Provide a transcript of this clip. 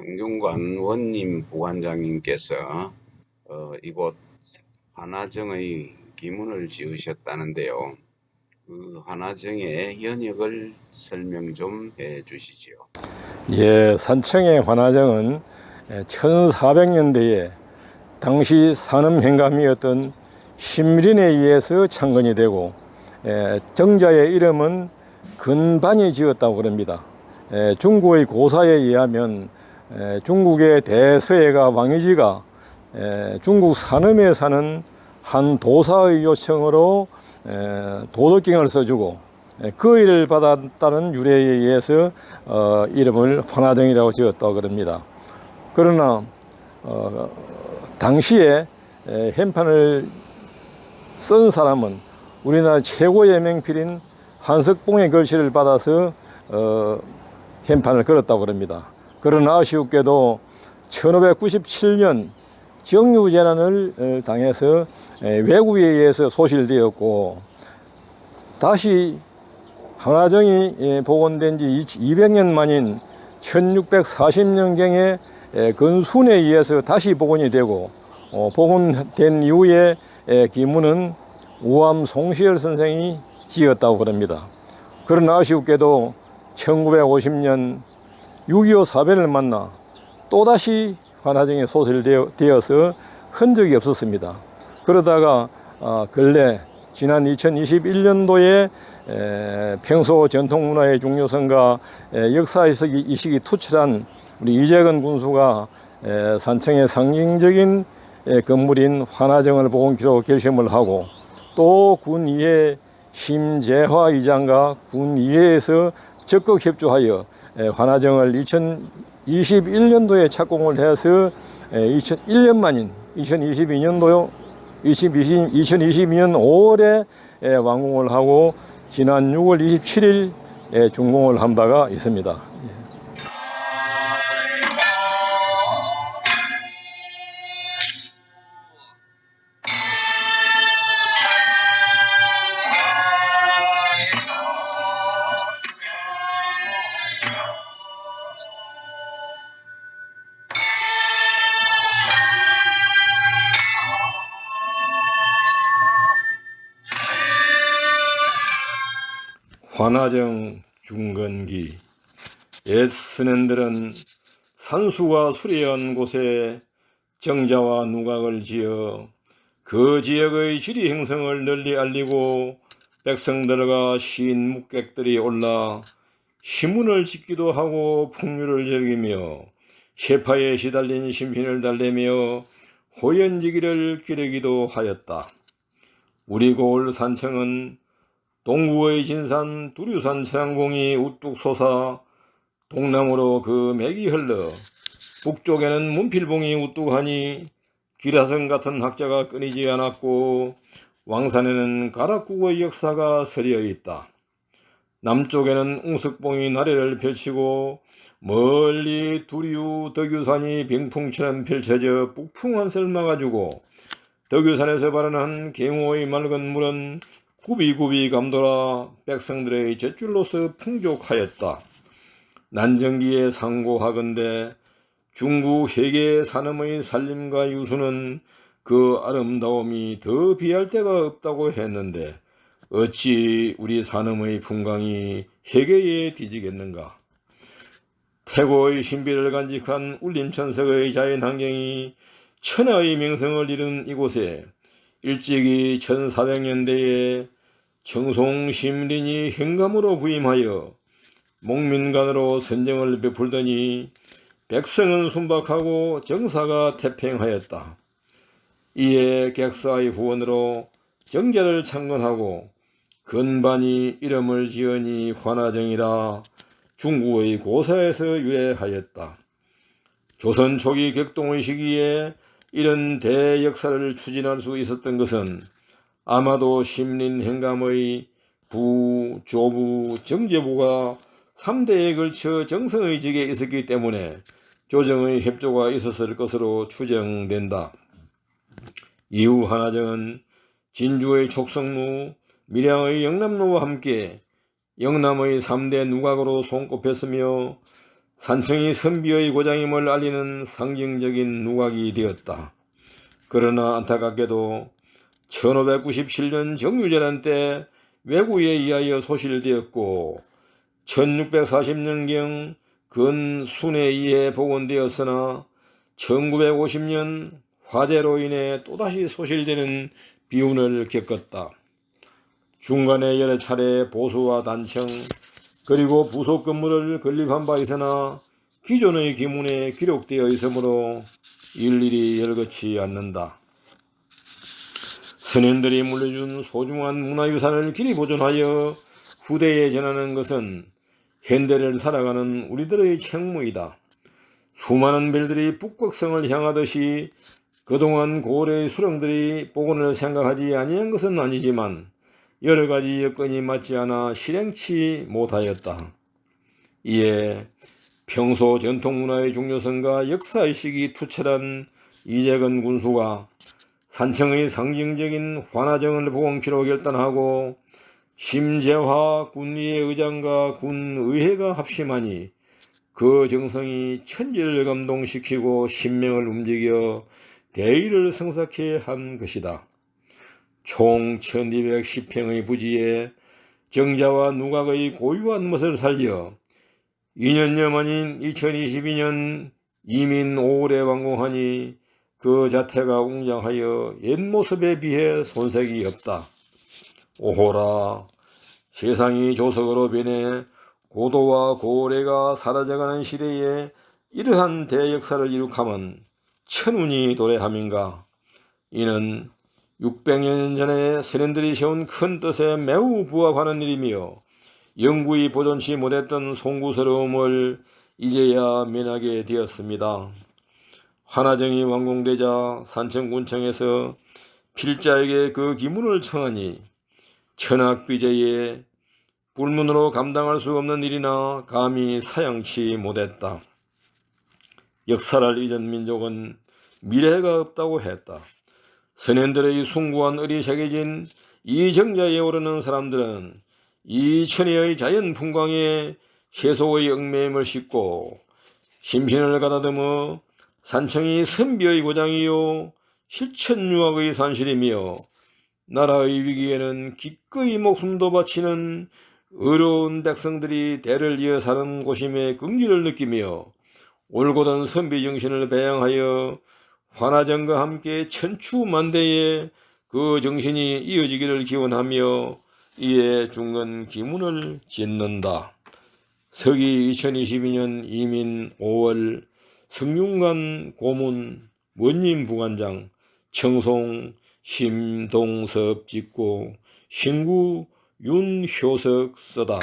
성균관 원님 부관장님께서 어, 이곳 한화정의 기문을 지으셨다는데요. 그 한화정의 연역을 설명 좀 해주시지요. 예, 산청의 환화정은 1400년대에 당시 산업 행감이었던 심린에 의해서 창건이 되고 에, 정자의 이름은 근반이 지었다고 그럽니다. 에, 중국의 고사에 의하면 에, 중국의 대서예가 왕이지가 에, 중국 산음에 사는 한 도사의 요청으로 에, 도덕경을 써주고 에, 그 일을 받았다는 유래에 의해서 어, 이름을 환화정이라고 지었다고 그럽니다. 그러나 어, 당시에 에, 현판을 쓴 사람은 우리나라 최고의 명필인 한석봉의 글씨를 받아서 어, 현판을 걸었다고 그럽니다. 그러나 아쉬웠게도 1597년 정유 재난을 어, 당해서 에, 외국에 의해서 소실되었고 다시 한화정이 예, 복원된 지 200년 만인 1640년경에 건순에 의해서 다시 복원이 되고 어, 복원된 이후에 에, 기문은 우암 송시열 선생이 지었다고 그럽니다. 그러나 아쉽게도 1950년 6.25 사변을 만나 또다시 환화정에 소실되어서 흔적이 없었습니다. 그러다가 아, 근래 지난 2021년도에 평소 전통문화의 중요성과 에, 역사의식이 이식이 투철한 우리 이재근 군수가 에, 산청의 상징적인 에, 건물인 환화정을 복원키로 결심을 하고 또 군의회 심재화 의장과 군의회에서 적극 협조하여 에, 환화정을 2021년도에 착공을 해서 2001년 만인 2022년도 2020, 2022년 5월에 에, 완공을 하고 지난 6월 27일 에, 준공을 한 바가 있습니다. 환화정 중건기 옛 스낸들은 산수가 수려한 곳에 정자와 누각을 지어 그 지역의 지리 형성을 널리 알리고 백성들과 시인 묵객들이 올라 시문을 짓기도 하고 풍류를 즐기며 셰파에 시달린 심신을 달래며 호연지기를 기르기도 하였다. 우리 고을 산청은 동구의 진산 두류산 태양공이 우뚝 솟아 동남으로 그 맥이 흘러 북쪽에는 문필봉이 우뚝하니 기라성 같은 학자가 끊이지 않았고 왕산에는 가락국의 역사가 서려 있다. 남쪽에는 웅석봉이 나래를 펼치고 멀리 두류 덕유산이 병풍처럼 펼쳐져 북풍한 설마가 주고 덕유산에서 발현한 갱호의 맑은 물은 굽이굽이 감돌아 백성들의 젖줄로서 풍족하였다. 난정기에 상고하건대 중국 해계 산음의 살림과 유수는 그 아름다움이 더 비할 데가 없다고 했는데 어찌 우리 산음의 풍광이 해계에 뒤지겠는가? 태고의 신비를 간직한 울림천석의 자연환경이 천하의 명성을 이룬 이곳에 일찍이 1400년대에 청송심린이 행감으로 부임하여 목민관으로 선정을 베풀더니 백성은 순박하고 정사가 태평하였다. 이에 객사의 후원으로 정자를 창건하고 근반이 이름을 지으니 환화정이라 중국의 고사에서 유래하였다. 조선 초기 격동의 시기에 이런 대역사를 추진할 수 있었던 것은 아마도 심린 행감의 부, 조부, 정제부가 3대에 걸쳐 정성의직에 있었기 때문에 조정의 협조가 있었을 것으로 추정된다. 이후 한화정은 진주의 촉성루, 밀양의 영남루와 함께 영남의 3대 누각으로 손꼽혔으며 산청이 선비의 고장임을 알리는 상징적인 누각이 되었다. 그러나 안타깝게도 1597년 정유재란 때 외구에 의하여 소실되었고 1640년경 근순에 의해 복원되었으나 1950년 화재로 인해 또다시 소실되는 비운을 겪었다. 중간에 여러 차례 보수와 단청 그리고 부속 건물을 건립한 바 있으나 기존의 기문에 기록되어 있으므로 일일이 열거치 않는다. 선현들이 물려준 소중한 문화유산을 길이 보존하여 후대에 전하는 것은 현대를 살아가는 우리들의 책무이다. 수많은 별들이 북극성을 향하듯이 그동안 고래의 수령들이 복원을 생각하지 아니한 것은 아니지만 여러 가지 여건이 맞지 않아 실행치 못하였다. 이에 평소 전통문화의 중요성과 역사의식이 투철한 이재근 군수가 산청의 상징적인 환화정을 복원키로 결단하고 심재화 군의회 의장과 군의회가 합심하니 그 정성이 천지를 감동시키고 신명을 움직여 대의를 성사케 한 것이다. 총 1210평의 부지에 정자와 누각의 고유한 멋을 살려 2년여 만인 2022년 이민 5월에 완공하니 그 자태가 웅장하여 옛 모습에 비해 손색이 없다. 오호라 세상이 조석으로 변해 고도와 고래가 사라져가는 시대에 이러한 대역사를 이룩함은 천운이 도래함인가. 이는 600년 전에 선현들이 세운 큰 뜻에 매우 부합하는 일이며 영구히 보존치 못했던 송구스러움을 이제야 면하게 되었습니다. 한화정이 완공되자 산청군청에서 필자에게 그 기문을 청하니 천학비제에 불문으로 감당할 수 없는 일이나 감히 사양치 못했다. 역사를 잊은 민족은 미래가 없다고 했다. 선현들의 숭고한 을이 새겨진 이 정자에 오르는 사람들은 이 천혜의 자연 풍광에 세속의 얽매임을 싣고 심신을 가다듬어 산청이 선비의 고장이요 실천유학의 산실이며 나라의 위기에는 기꺼이 목숨도 바치는 어려운 백성들이 대를 이어 사는 곳임에 긍지를 느끼며 올곧은 선비 정신을 배양하여 환화정과 함께 천추만대에 그 정신이 이어지기를 기원하며 이에 중건 기문을 짓는다. 서기 2022년 이민 5월 성균관 고문 원님 부관장 청송 심동섭 짓고 신구 윤효석 써다.